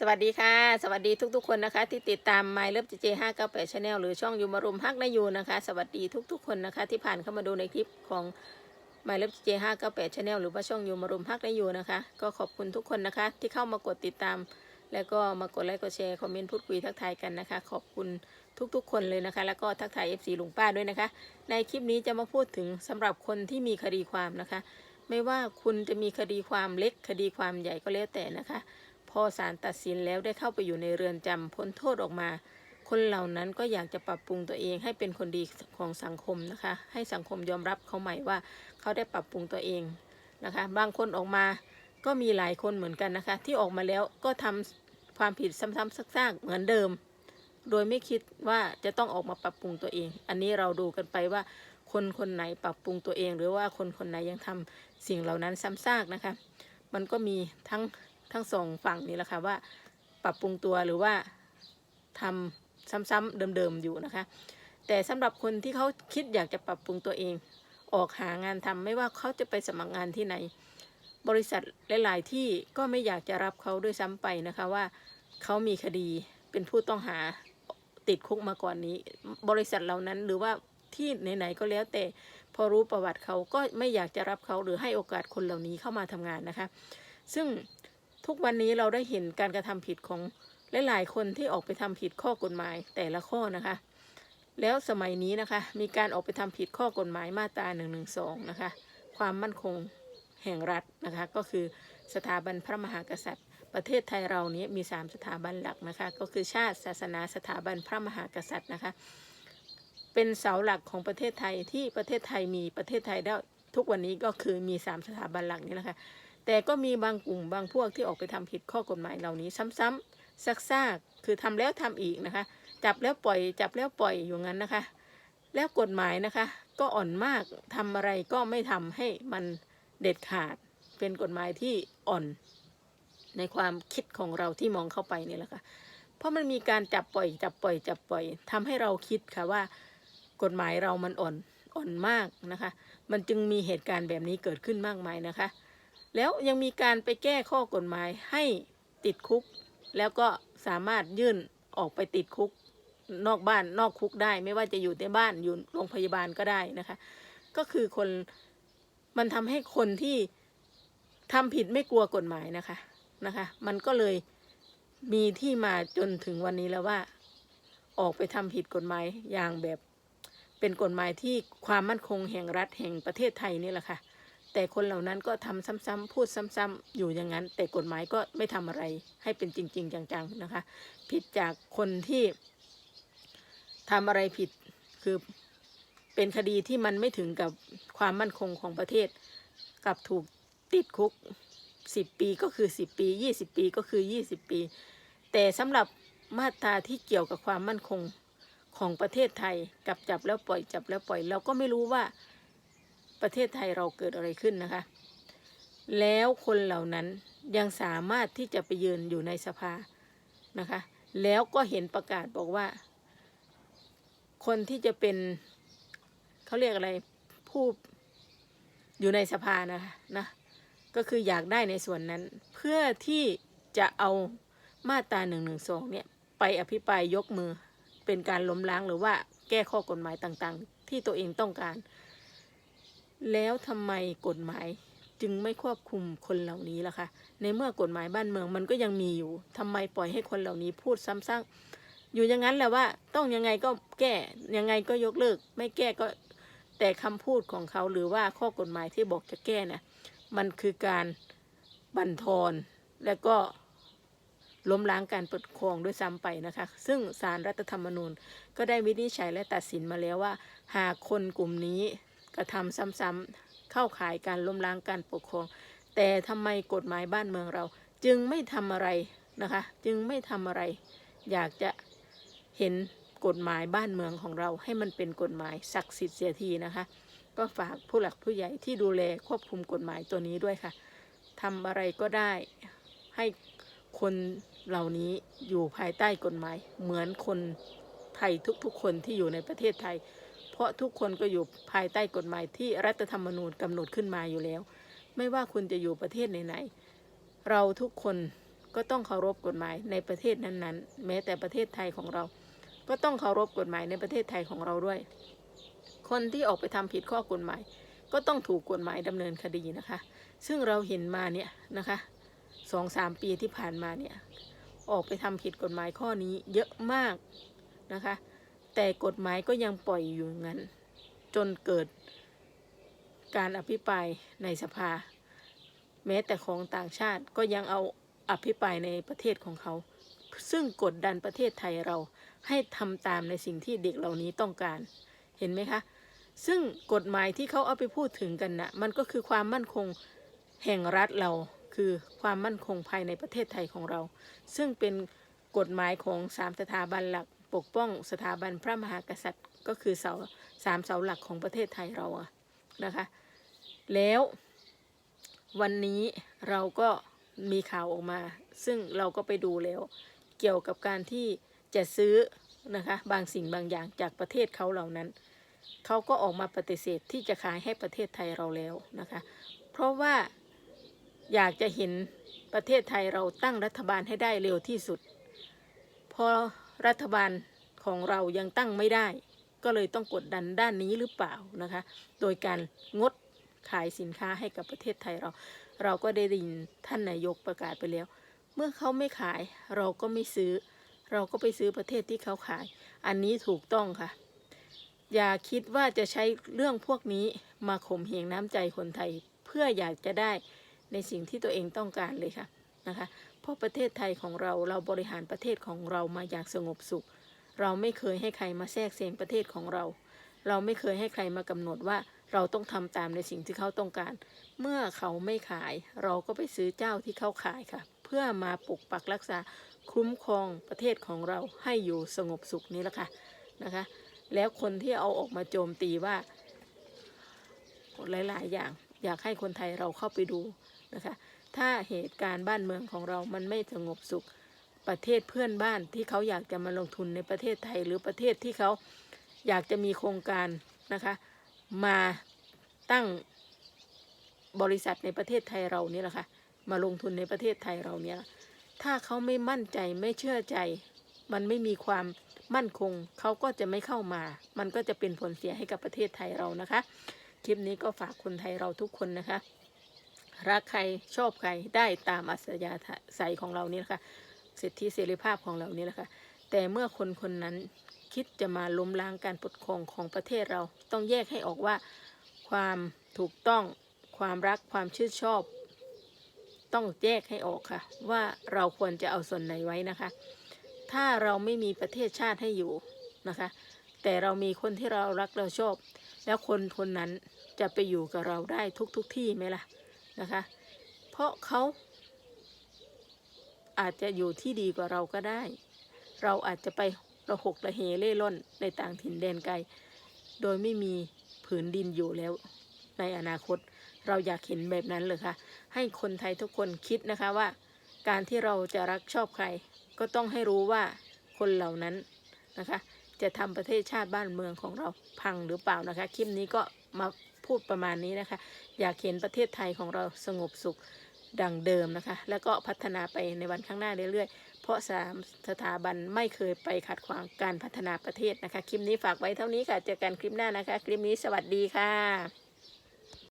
สวัสดีค่ะ สวัสดีทุกๆคนนะคะ ที่ติดตาม My Love JJ 598 Channel หรือช่องยูมารุมฮักนายูนะคะ สวัสดีทุกๆคนนะคะ ที่ผ่านเข้ามาดูในคลิปของ My Love JJ 598 Channel หรือว่าช่องยูมารุมฮักนายูนะคะ ก็ขอบคุณทุกคนนะคะ ที่เข้ามากดติดตาม แล้วก็มากดไลค์กดแชร์คอมเมนต์พูดคุยทักทายกันนะคะ ขอบคุณทุกๆ คนเลยนะคะ แล้วก็ทักทาย FC ลุงป้าด้วยนะคะ ในคลิปนี้จะมาพูดถึงสำหรับคนที่มีคดีความนะคะ ไม่ว่าคุณจะมีคดีความเล็กคดีความใหญ่ก็แล้วแต่นะคะ พอศาลตัดสินแล้วได้เข้าไปอยู่ในเรือนจำพ้นโทษออกมา คนเหล่านั้นก็อยากจะปรับปรุงตัวเองให้เป็นคนดีของสังคมนะคะ ให้สังคมยอมรับเขาใหม่ว่าเขาได้ปรับปรุงตัวเองนะคะ บางคนออกมาก็มีหลายคนเหมือนกันนะคะ ที่ออกมาแล้วก็ทำความผิดซ้ำๆซากๆเหมือนเดิม โดยไม่คิดว่าจะต้องออกมาปรับปรุงตัวเอง อันนี้เราดูกันไปว่าคนคนไหนปรับปรุงตัวเอง หรือว่าคนคนไหนยังทำสิ่งเหล่านั้นซ้ำซากนะคะ มันก็มีทั้ง ทั้งสองฝั่งนี่แหละค่ะว่าปรับปรุงตัวหรือว่าทำซ้ำๆเดิมๆอยู่นะคะ แต่สำหรับคนที่เขาคิดอยากจะปรับปรุงตัวเอง ออกหางานทำไม่ว่าเขาจะไปสมัครงานที่ไหน บริษัทหลาย ๆ ที่ก็ไม่อยากจะรับเขาด้วยซ้ำไปนะคะว่าเขามีคดีเป็นผู้ต้องหาติดคุกมาก่อนนี้ บริษัทเหล่านั้นหรือว่าที่ไหนๆก็แล้วแต่พอรู้ประวัติเขาก็ไม่อยากจะรับเขาหรือให้โอกาสคนเหล่านี้เข้ามาทำงานนะคะ ซึ่ง ทุกวันนี้เราได้เห็นการกระทำผิดของหลายๆคนที่ออกไปทำผิดข้อกฎหมายแต่ละข้อนะคะ แล้วสมัยนี้นะคะ มีการออกไปทำผิดข้อกฎหมายมาตรา1นึนะคะ ความมั่นคงแห่งรัฐนะคะ ก็คือสถาบันพระมหากษัตริย์ ประเทศไทยเรานี้มี 3 สถาบันหลักนะคะ ก็คือชาติศาสนาสถาบันพระมหากษัตริย์นะคะ เป็นเสาหลักของประเทศไทยที่ประเทศไทยมีประเทศไทยได้ทุกวันนี้ก็คือมี 3 สถาบันหลักนี้นะคะ แต่ก็มีบางกลุ่มบางพวกที่ออกไปทำผิดข้อกฎหมายเหล่านี้ซ้ำๆซักๆคือทำแล้วทำอีกนะคะ จับแล้วปล่อย จับแล้วปล่อยอยู่งั้นนะคะ แล้วกฎหมายนะคะ ก็อ่อนมากทำอะไรก็ไม่ทำให้มันเด็ดขาด เป็นกฎหมายที่อ่อน ในความคิดของเราที่มองเข้าไปนี่แหละค่ะเพราะมันมีการจับปล่อย จับปล่อย จับปล่อยทำให้เราคิดค่ะว่า กฎหมายเรามันอ่อนอ่อนมากนะคะ มันจึงมีเหตุการณ์แบบนี้เกิดขึ้นมากมายนะคะ แล้วยังมีการไปแก้ข้อกฎหมายให้ติดคุก แล้วก็สามารถยื่นออกไปติดคุกนอกบ้านนอกคุกได้ ไม่ว่าจะอยู่ในบ้านอยู่โรงพยาบาลก็ได้นะคะ ก็คือคนมันทำให้คนที่ทำผิดไม่กลัวกฎหมายนะคะนะคะ มันก็เลยมีที่มาจนถึงวันนี้แล้วว่า ออกไปทำผิดกฎหมายอย่างแบบ เป็นกฎหมายที่ความมั่นคงแห่งรัฐแห่งประเทศไทยนี่แหละค่ะ แต่คนเหล่านั้นก็ทำซ้ำๆพูดซ้ำๆอยู่อย่างนั้น แต่กฎหมายก็ไม่ทำอะไรให้เป็นจริง ๆ จัง ๆ นะคะ ผิดจากคนที่ทำอะไรผิดคือเป็นคดีที่มันไม่ถึงกับความมั่นคงของประเทศกับถูกติดคุกสิบปีก็คือสิบปียี่สิบปีก็คือยี่สิบปี แต่สำหรับมาตราที่เกี่ยวกับความมั่นคงของประเทศไทยกับจับแล้วปล่อยจับแล้วปล่อย เราก็ไม่รู้ว่า ประเทศไทยเราเกิดอะไรขึ้นนะคะ แล้วคนเหล่านั้นยังสามารถที่จะไปยืนอยู่ในสภานะคะ แล้วก็เห็นประกาศบอกว่า คนที่จะเป็นเขาเรียกอะไรผู้อยู่ในสภานะคะนะก็คืออยากได้ในส่วนนั้น เพื่อที่จะเอามาตราหนึ่งหนึ่งสองเนี่ยไปอภิปรายยกมือเป็นการล้มล้างหรือว่าแก้ข้อกฎหมายต่างๆ ที่ตัวเองต้องการ แล้วทำไมกฎหมายจึงไม่ควบคุมคนเหล่านี้ล่ะคะในเมื่อกฎหมายบ้านเมืองมันก็ยังมีอยู่ทำไมปล่อยให้คนเหล่านี้พูดซ้ำซากอยู่อย่างนั้นแหละว่าต้องยังไงก็แก้ยังไงก็ยกเลิก ไม่แก้ก็แต่คำพูดของเขาหรือว่าข้อกฎหมายที่บอกจะแก้เนี่ยมันคือการบั่นทอนและก็ล้มล้างการปกครองด้วยซ้ำไปนะคะ ซึ่งสารรัฐธรรมนูญก็ได้วินิจฉัยและตัดสินมาแล้วว่า หากคนกลุ่มนี้ กระทำซ้ำๆเข้าข่ายการล้มล้างการปกครอง แต่ทำไมกฎหมายบ้านเมืองเรา จึงไม่ทำอะไรนะคะ จึงไม่ทำอะไร อยากจะเห็นกฎหมายบ้านเมืองของเราให้มันเป็นกฎหมายศักดิ์สิทธิ์เสียทีนะคะ ก็ฝากผู้หลักผู้ใหญ่ที่ดูแลควบคุมกฎหมายตัวนี้ด้วยค่ะทำอะไรก็ได้ให้คนเหล่านี้อยู่ภายใต้กฎหมาย เหมือนคนไทยทุกๆคนที่อยู่ในประเทศไทย เพราะทุกคนก็อยู่ภายใต้กฎหมายที่รัฐธรรมนูญกำหนดขึ้นมาอยู่แล้ว ไม่ว่าคุณจะอยู่ประเทศไหนๆเราทุกคนก็ต้องเคารพกฎหมายในประเทศนั้นๆ แม้แต่ประเทศไทยของเรา ก็ต้องเคารพกฎหมายในประเทศไทยของเราด้วย คนที่ออกไปทำผิดข้อกฎหมาย ก็ต้องถูกกฎหมายดำเนินคดีนะคะ ซึ่งเราเห็นมาเนี่ยนะคะสองสามปีที่ผ่านมาเนี่ยออกไปทำผิดกฎหมายข้อนี้เยอะมากนะคะ แต่กฎหมายก็ยังปล่อยอยู่งั้น จนเกิดการอภิปรายในสภา แม้แต่ของต่างชาติก็ยังเอาอภิปรายในประเทศของเขา ซึ่งกดดันประเทศไทยเราให้ทำตามในสิ่งที่เด็กเหล่านี้ต้องการ เห็นไหมคะ ซึ่งกฎหมายที่เขาเอาไปพูดถึงกันน่ะ มันก็คือความมั่นคงแห่งรัฐเรา คือความมั่นคงภายในประเทศไทยของเรา ซึ่งเป็นกฎหมายของสามสถาบันหลัก ปกป้องสถาบันพระมหากษัตริย์ก็คือเสาสามเสาหลักของประเทศไทยเราอะนะคะ แล้ววันนี้เราก็มีข่าวออกมา ซึ่งเราก็ไปดูแล้ว เกี่ยวกับการที่จะซื้อนะคะบางสิ่งบางอย่างจากประเทศเขาเหล่านั้น เขาก็ออกมาปฏิเสธที่จะขายให้ประเทศไทยเราแล้วนะคะ เพราะว่าอยากจะเห็นประเทศไทยเราตั้งรัฐบาลให้ได้เร็วที่สุด พอ รัฐบาลของเรายังตั้งไม่ได้ ก็เลยต้องกดดันด้านนี้หรือเปล่านะคะ โดยการงดขายสินค้าให้กับประเทศไทยเรา เราก็ได้ยินท่านนายกประกาศไปแล้ว เมื่อเขาไม่ขายเราก็ไม่ซื้อ เราก็ไปซื้อประเทศที่เขาขาย อันนี้ถูกต้องค่ะ อย่าคิดว่าจะใช้เรื่องพวกนี้มาข่มเหงน้ำใจคนไทย เพื่ออยากจะได้ในสิ่งที่ตัวเองต้องการเลยค่ะนะคะ เพราะประเทศไทยของเราเราบริหารประเทศของเรามาอย่างสงบสุข เราไม่เคยให้ใครมาแทรกแซงประเทศของเรา เราไม่เคยให้ใครมากำหนดว่าเราต้องทำตามในสิ่งที่เขาต้องการ เมื่อเขาไม่ขาย เราก็ไปซื้อเจ้าที่เขาขายค่ะ เพื่อมาปกปักรักษาคุ้มครองประเทศของเราให้อยู่สงบสุขนี้แหละค่ะนะคะ แล้วคนที่เอาออกมาโจมตีว่าหลาย ๆ อย่างอยากให้คนไทยเราเข้าไปดูนะคะ ถ้าเหตุการณ์บ้านเมืองของเรามันไม่สงบสุข ประเทศเพื่อนบ้านที่เขาอยากจะมาลงทุนในประเทศไทย หรือประเทศที่เขาอยากจะมีโครงการนะคะ มาตั้งบริษัทในประเทศไทยเรานี่แหละค่ะมาลงทุนในประเทศไทยเราเนี่ยถ้าเขาไม่มั่นใจไม่เชื่อใจ มันไม่มีความมั่นคงเขาก็จะไม่เข้ามา มันก็จะเป็นผลเสียให้กับประเทศไทยเรานะคะ คลิปนี้ก็ฝากคนไทยเราทุกคนนะคะ รักใครชอบใครได้ตามอัศยาศัยของเรานี่นะคะสิทธิเสรีภาพของเรานี่แหละค่ะแต่เมื่อคนคนนั้นคิดจะมาล้มล้างการปกครองของประเทศเราต้องแยกให้ออกว่าความถูกต้องความรักความชื่นชอบ ต้องแยกให้ออกค่ะ ว่าเราควรจะเอาส่วนไหนไว้นะคะ ถ้าเราไม่มีประเทศชาติให้อยู่นะคะ แต่เรามีคนที่เรารักเราชอบ แล้วคนคนนั้นจะไปอยู่กับเราได้ทุกทุกที่ไหมล่ะ นะคะ เพราะเขาอาจจะอยู่ที่ดีกว่าเราก็ได้ เราอาจจะไประหกระเหเล่ร่อนในต่างถิ่นแดนไกล โดยไม่มีผืนดินอยู่แล้ว ในอนาคตเราอยากเห็นแบบนั้นเลยค่ะ ให้คนไทยทุกคนคิดนะคะว่า การที่เราจะรักชอบใคร ก็ต้องให้รู้ว่าคนเหล่านั้นนะคะ จะทำประเทศชาติบ้านเมืองของเราพังหรือเปล่านะคะ คลิปนี้ก็มา พูดประมาณนี้นะคะ อยากเห็นประเทศไทยของเราสงบสุขดังเดิมนะคะ แล้วก็พัฒนาไปในวันข้างหน้าเรื่อยๆ เพราะสามสถาบันไม่เคยไปขัดขวางการพัฒนาประเทศนะคะ คลิปนี้ฝากไว้เท่านี้ค่ะ เจอกันคลิปหน้านะคะ คลิปนี้สวัสดีค่ะ